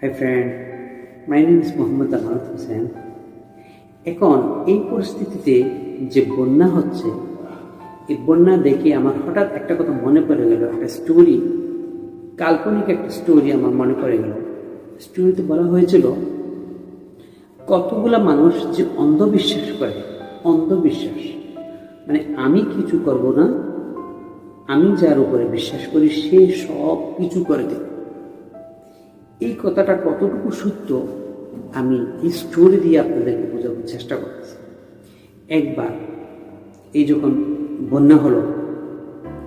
Hi friend my name is Mohammad Amanat Hossain এখন এই পরিস্থিতিতে যে বন্যা হচ্ছে, এই বন্যা দেখে আমার হঠাৎ একটা কথা মনে পড়ে গেল, একটা স্টোরি কাল্পনিক একটা স্টোরি আমার মনে পড়ে গেল। স্টোরিতে বলা হয়েছিল, কতগুলা মানুষ যে অন্ধবিশ্বাস করে, অন্ধবিশ্বাস। মানে আমি কিছু করব না, আমি যার উপরে বিশ্বাস করি, সে সব কিছু করে দেবে এই কথাটা কতটুকু সত্য, আমি স্টোরি দিয়ে আপনাদেরকে বোঝানোর চেষ্টা করতেছি। একবার এই যখন বন্যা হলো,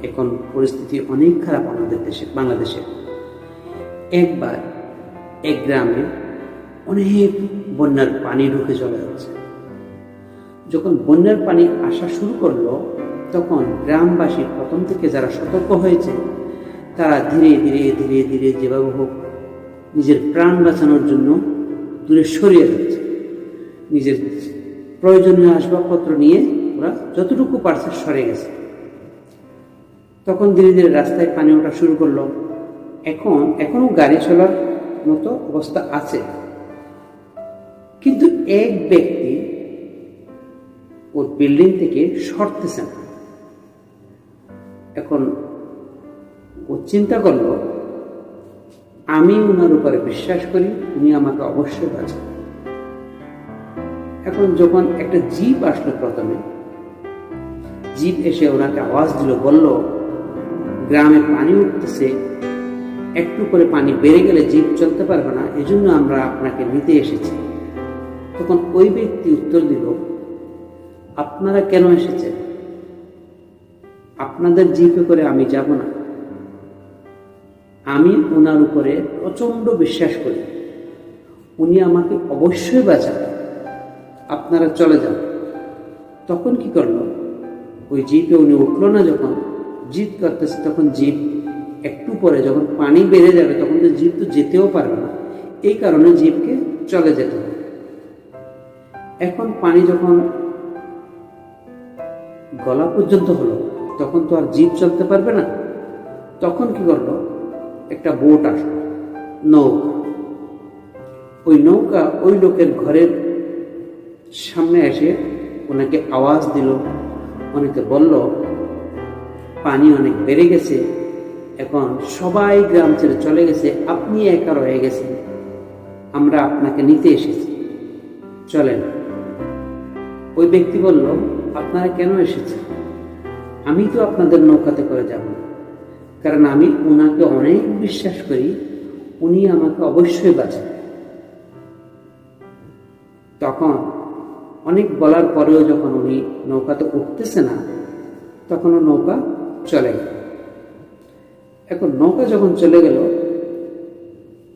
এখন পরিস্থিতি অনেক খারাপ আমাদের দেশে, বাংলাদেশে। একবার এক গ্রামে অনেক বন্যার পানি ঢুকে চলে যাচ্ছে। যখন বন্যার পানি আসা শুরু করল, তখন গ্রামবাসী প্রথম থেকে যারা সতর্ক হয়েছে, তারা ধীরে ধীরে ধীরে ধীরে যেভাবে হোক নিজের প্রাণ বাঁচানোর জন্য দূরে সরিয়ে যাচ্ছে নিজের প্রয়োজনীয় আসবাবপত্র নিয়ে ওরা যতটুকু পারছে সরে গেছে। তখন ধীরে ধীরে রাস্তায় পানি ওঠা শুরু করল। এখন, এখনও গাড়ি চলার মতো অবস্থা আছে। কিন্তু এক ব্যক্তি ওর বিল্ডিং থেকে সরতেছে না। এখন ও চিন্তা করল আমি ওনার উপরে বিশ্বাস করি, উনি আমাকে অবশ্যই বাঁচান। এখন যখন একটা জীব আসলো প্রথমে, জীব এসে ওনাকে আওয়াজ দিল, বলল, গ্রামে পানি উঠতেছে, একটু করে পানি বেড়ে গেলে জীব চলতে পারবে না, এজন্য আমরা আপনাকে নিতে এসেছি। তখন ওই ব্যক্তি উত্তর দিল, আপনারা কেন এসেছেন? আপনাদের জিপে করে আমি যাব না। আমি ওনার উপরে প্রচণ্ড বিশ্বাস করি। উনি আমাকে অবশ্যই বাঁচাবেন। আপনারা চলে যান। তখন কি করল? ওই জিপে উনি উঠল না যখন? জিপ করতেছে তখন জিপ একটু পরে যখন পানি বেড়ে যাবে তখন তো জিপ তো যেতেও পারবে না। এই কারণে জিপকে চলে যেতে হবে। এখন পানি যখন গলা পর্যন্ত হলো, তখন তো আর জিপ চলতে পারবে না। তখন কি করল? একটা বোট আসলো নৌকা। ওই নৌকা ওই লোকের ঘরের সামনে এসে ওনাকে আওয়াজ দিল। ওনাকে বলল, পানি অনেক বেড়ে গেছে। এখন সবাই গ্রাম ছেড়ে চলে গেছে। আপনি একা রয়ে গেছেন। আমরা আপনাকে নিতে এসেছি। চলেন। ওই ব্যক্তি বলল, আপনারা কেন এসেছেন? আমি তো আপনাদের নৌকাতে করে যাব। কারণ আমি ওনাকে অনেক বিশ্বাস করি, উনি আমাকে অবশ্যই বাঁচান। তখন অনেক বলার পরেও যখন উনি নৌকাতে উঠতেছে না তখন নৌকা চলে গেল। এখন নৌকা যখন চলে গেল,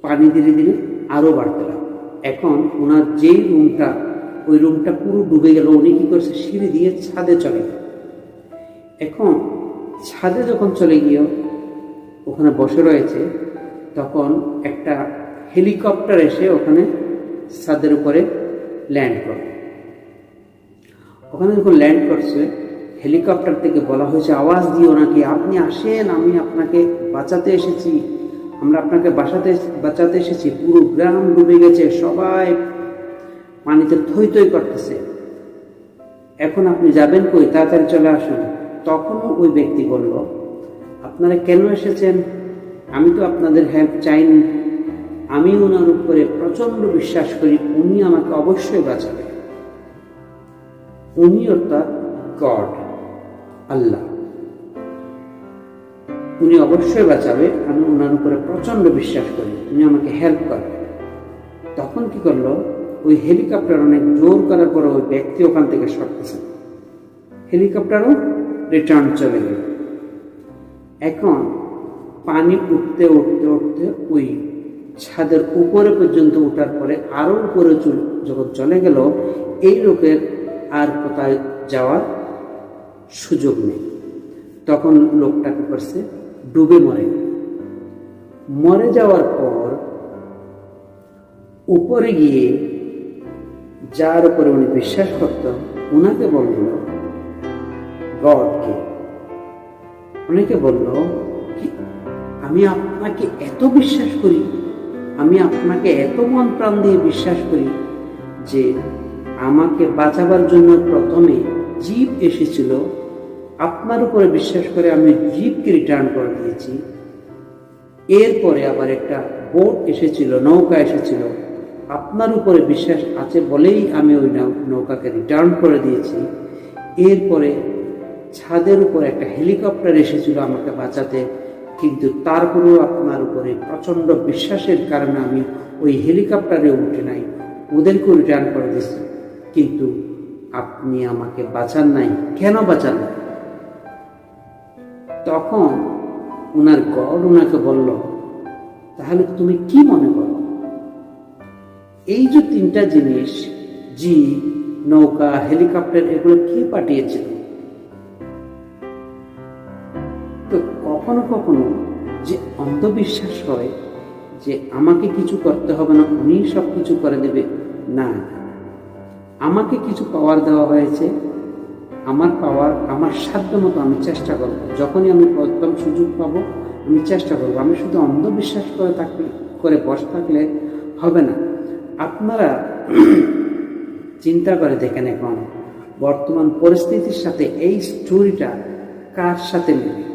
পানি ধীরে ধীরে আরও বাড়তে লাগল। এখন ওনার যেই রুমটা, ওই রুমটা পুরো ডুবে গেল, উনি কি করছে? সিঁড়ি দিয়ে ছাদে চলে গেল। এখন ছাদে যখন চলে গিয়ে ওখানে বসে রয়েছে, তখন একটা হেলিকপ্টার এসে ওখানে ছাদের উপরে ল্যান্ড করে। ওখানে যখন ল্যান্ড করছে, হেলিকপ্টার থেকে বলা হয়েছে, আওয়াজ দিয়ে ওনাকে আপনি আসেন, আমি আপনাকে বাঁচাতে এসেছি, আমরা আপনাকে বাঁচাতে বাঁচাতে এসেছি, পুরো গ্রাম ডুবে গেছে, সবাই পানিতে থই থই করতেছে। এখন আপনি যাবেন কই? তাড়াতাড়ি চলে আসুন। তখনও ওই ব্যক্তি বলল আপনারা কেন এসেছেন? আমি তো আপনাদের হেল্প চাইনি। আমি ওনার উপরে প্রচণ্ড বিশ্বাস করি, উনি আমাকে অবশ্যই বাঁচাবে। উনি অর্থাৎ গড, আল্লাহ। উনি অবশ্যই বাঁচাবে, আমি ওনার উপরে প্রচণ্ড বিশ্বাস করি, উনি আমাকে হেল্প করবে। তখন কি করল? ওই হেলিকপ্টার অনেক জোর করার পরে ওই ব্যক্তি ওখান থেকে সরতেছে। হেলিকপ্টারও রিটার্ন চলে গেল। এখন পানি উঠতে উঠতে উঠতে ওই ছাদের উপরে পর্যন্ত ওঠার পরে আরও উপরে চল যখন চলে গেল, এই লোকের আর কোথায় যাওয়ার সুযোগ নেই। তখন লোকটা কি করছে? ডুবে মরে মরে যাওয়ার পর উপরে গিয়ে যার উপরে উনি বিশ্বাস করত ওনাকে বলল গডকে অনেকে বলল, কি, আমি আপনাকে এত বিশ্বাস করি, আমি আপনাকে এত মন প্রাণ দিয়ে বিশ্বাস করি যে আমাকে বাঁচাবার জন্য প্রথমে জীব এসেছিল। আপনার উপরে বিশ্বাস করে আমি জীবকে রিটার্ন করে দিয়েছি। এরপরে আবার একটা বোট এসেছিল, নৌকা এসেছিল। আপনার উপরে বিশ্বাস আছে বলেই আমি ওই নৌকাকে রিটার্ন করে দিয়েছি। এরপরে ছাদের উপর একটা হেলিকপ্টার এসেছিল আমাকে বাঁচাতে, কিন্তু তারপরেও আপনার উপরে প্রচণ্ড বিশ্বাসের কারণে আমি ওই হেলিকপ্টারে উঠে নাই। ওদেরকেও রিটার্ন করে দিয়েছি কিন্তু আপনি আমাকে বাঁচান নাই। কেন বাঁচান? তখন ওনার গড ওনাকে বলল, তাহলে তুমি কি মনে করো? এই যে তিনটা জিনিস জি নৌকা, হেলিকপ্টার, এগুলো কে পাঠিয়েছিল? তো কখনো কখনো যে অন্ধবিশ্বাস হয়, যে আমাকে কিছু করতে হবে না, উনি সব কিছু করে দেবে, না আমাকে কিছু পাওয়ার দেওয়া হয়েছে, আমার পাওয়ার আমার সাধ্য মতো আমি চেষ্টা করব। যখনই আমি প্রথম সুযোগ পাবো, আমি চেষ্টা করব। আমি শুধু অন্ধবিশ্বাস করে থাকলে, করে বসে থাকলে হবে না। আপনারা চিন্তা করে দেখেন এখন, বর্তমান পরিস্থিতির সাথে এই স্টোরিটা কার সাথে মিলে?